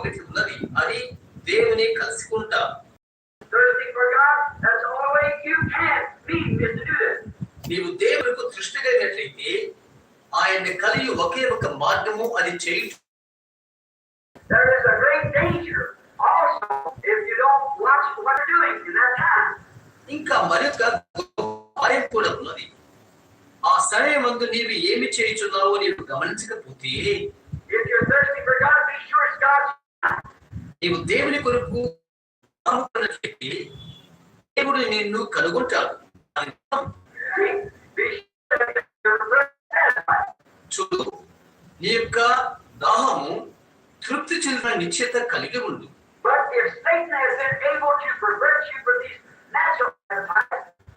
ఒకటి ఉన్నది. అది దేవుని కలుసుకుంటా. నీవు దేవునికి దృష్టి కలిగినట్లయితే ఆయన కలిగి ఒకే ఒక మార్గము అది చేయ ఇంకా మరి కూడా ఉన్నది. ఆ సరే మందు నీవు ఏమి చేయించున్నావో నీవు గమనించకపోతే నీవు దేవుని కొరకు దేవుడు నిన్ను కనుగొంటాడు. చూడు నీ యొక్క దాహము తృప్తి చెందిన నిశ్చేత కలిగి ఉండు.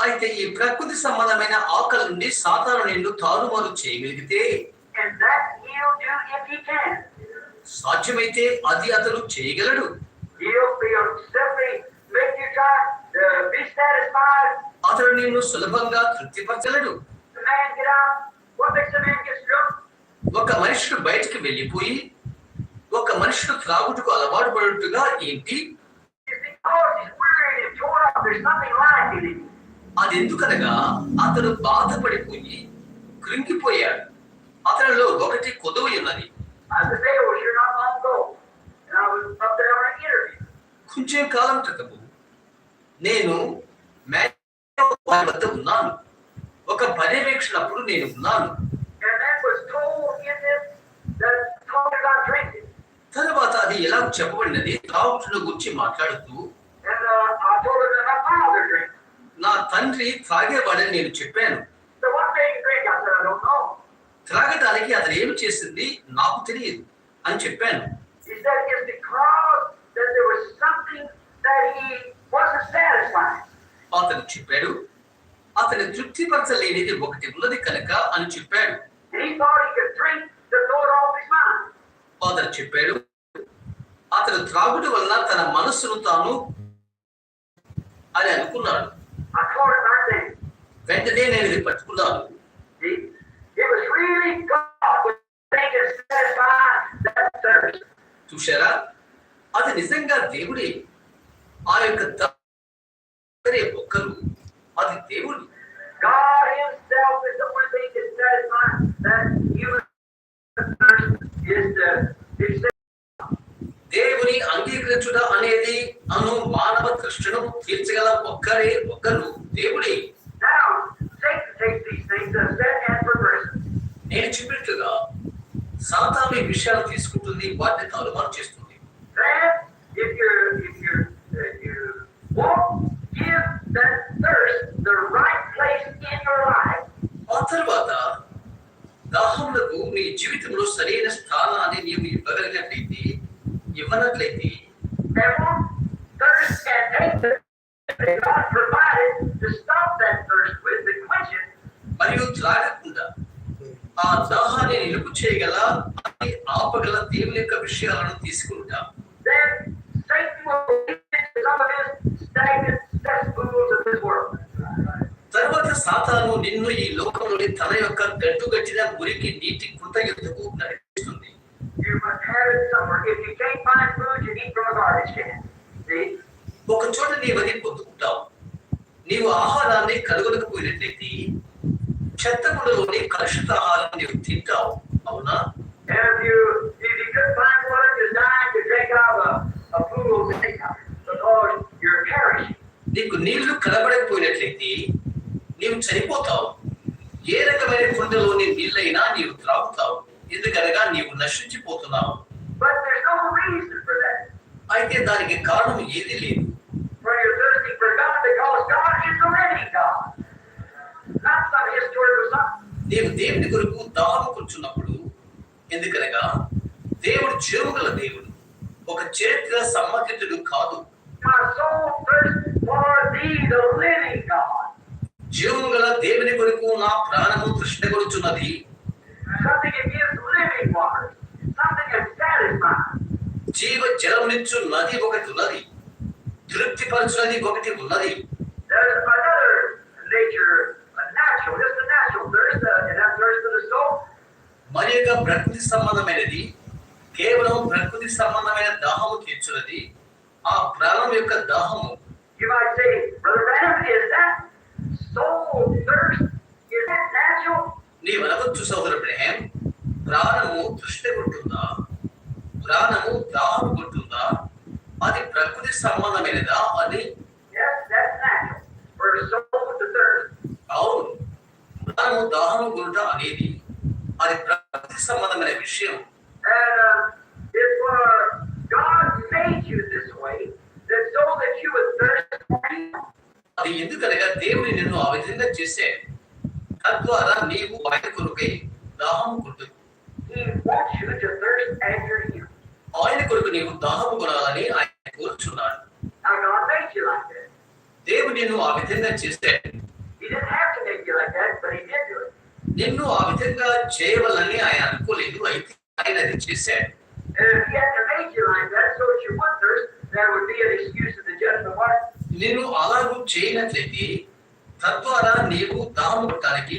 అయితే ఈ ప్రకృతి సంబంధమైన ఆకలి నుండి సాధారణ నిన్ను తారుమారు చేయగలిగితే సాధ్యమైతే అది అతను చేయగలడు. అతను నిన్ను సులభంగా తృప్తిపరచలడు ఒక మనిషి బయటికి వెళ్ళిపోయి ఒక మనిషి త్రాగుటకు అలవాటు పడుతుందా ఏంటి? అది ఎందుకనగా అతను బాధపడిపోయి కృంగిపోయాడు. అతనిలో ఒకటి కొదవి ఉన్నది I was there, was here not long ago. And I was up కొంచెం కాలం క్రితము నేను వద్ద ఉన్నాను. ఒక పర్యవేక్షణప్పుడు నేను ఉన్నాను. తర్వాత అది ఎలా చెప్పబడినది? త్రాగుచుల గురించి మాట్లాడుతూ నా తండ్రి త్రాగేవాడని నేను చెప్పాను. త్రాగటానికి అతను ఏమి చేసింది నాకు తెలియదు అని చెప్పాను. అతను చెప్పాడు అతని తృప్తిపరచలేనిది ఒకటి ఉన్నది కనుక అని చెప్పాడు. అతను చెప్పాడు అతను త్రాగుడు వల్ల తన మనస్సును తాను అని అనుకున్నాడు. వెంటనే నేను ఇది పట్టుకున్నాను. Really. చూశారా అది నిజంగా దేవుడే ఆ యొక్క దగ్గరే ఒక్కరు అది దేవుడు దేవుని అంగీకరించుట అనేది అను మానవ తృష్ణను తీర్చగల ఒక్కరే ఒక్కరు దేవుడే now Satan takes these things and set and perverse them. నేను చెప్పినట్లుగా సాతాను ఈ విషయాలు తీసుకుంటుంది వాటిని తారుమారు చేస్తుంది Then if you're if you're if you won't give that thirst the right place in your life, ఆ తర్వాత దాహములకు నీ జీవితంలో సరైన స్థానాన్ని నీవు ఇవ్వగలిగినట్లయితే ఇవ్వనట్లయితే and won't thirst and take the that God provided to stop that thirst with to quench it, మరియు త్రాగకుండా ఆ దాహాన్ని నిలుపు చేయగల ఆపగల దేవుని యొక్క విషయాలను తీసుకుంటా. తర్వాత సాతాను నిన్ను ఈ లోకంలోని తన యొక్క గడ్డు గట్టిన మురికి నీటి కృత ఎందుకు నడిపిస్తుంది? ఒక చోట నీ వరి పొందుకుంటావు నీవు ఆహారాన్ని కలగలకపోయినట్లయితే చెత్త గుండలోని కలుషిత ఆహారం నీవు తింటావు. అవునా? నీకు నీళ్ళు కలబడకపోయినట్లయితే నీవు చనిపోతావు. ఏ రకమైన కుండలోని నీళ్ళైనా నీవు త్రాగుతావు. ఎందుకనగా నీవు నశించిపోతున్నావు. అయితే దానికి కారణం ఏది లేదు. నీవు దేవుని కొరకు దాహము కూర్చున్నప్పుడు ఎందుకనగా దేవుడు జీవగల దేవుడు ఒక చరిత్ర సమ్మతితుడు కాదు. జీవము గల దేవుని కొరకు నా ప్రాణము తృష్ణ కొడుచున్నది. జీవ జలమునిచ్చు నది ఒకటి ఉన్నది. తృప్తిపరచునది ఒకటి ఉన్నది There's another nature, a natural, just a natural thirst, uh, and that thirst for the soul. మరి యొక్క ప్రకృతి సంబంధమైనది కేవలం ప్రకృతి సంబంధమైన దాహము తీర్చున్నది ఆ ప్రాణం యొక్క దాహము? నీవు అనవచ్చు సోదరు బ్రహం ప్రాణము తృష్ణ కొట్టుందా? ప్రాణము దాహం కొట్టుందా? అది ప్రకృతి సంబంధమైనదా? thirst. అవును. ప్రాణము దాహము కొనుట అనేది అది ప్రకృతి సంబంధమైన విషయం And uh, it's for God made you this way, that so that you would thirst for Him. అది ఎందుకనగా దేవుని నిన్ను ఆ విధంగా చేసే తద్వారా నీవు ఆయన కొరకై after Him. ఆయన కొరకు నీవు దాహము కొనాలని ఆయన కోరుచున్నాడు. దేవుడు నిన్ను ఆ విధంగా చేస్తే నిన్ను ఆ విధంగా చేయవలని ఆయన అనుకోలేదు అయితే ఆయన అది చేశాడు. నేను అలాగూ చేయనట్లయితే తద్వారా నీవు దాము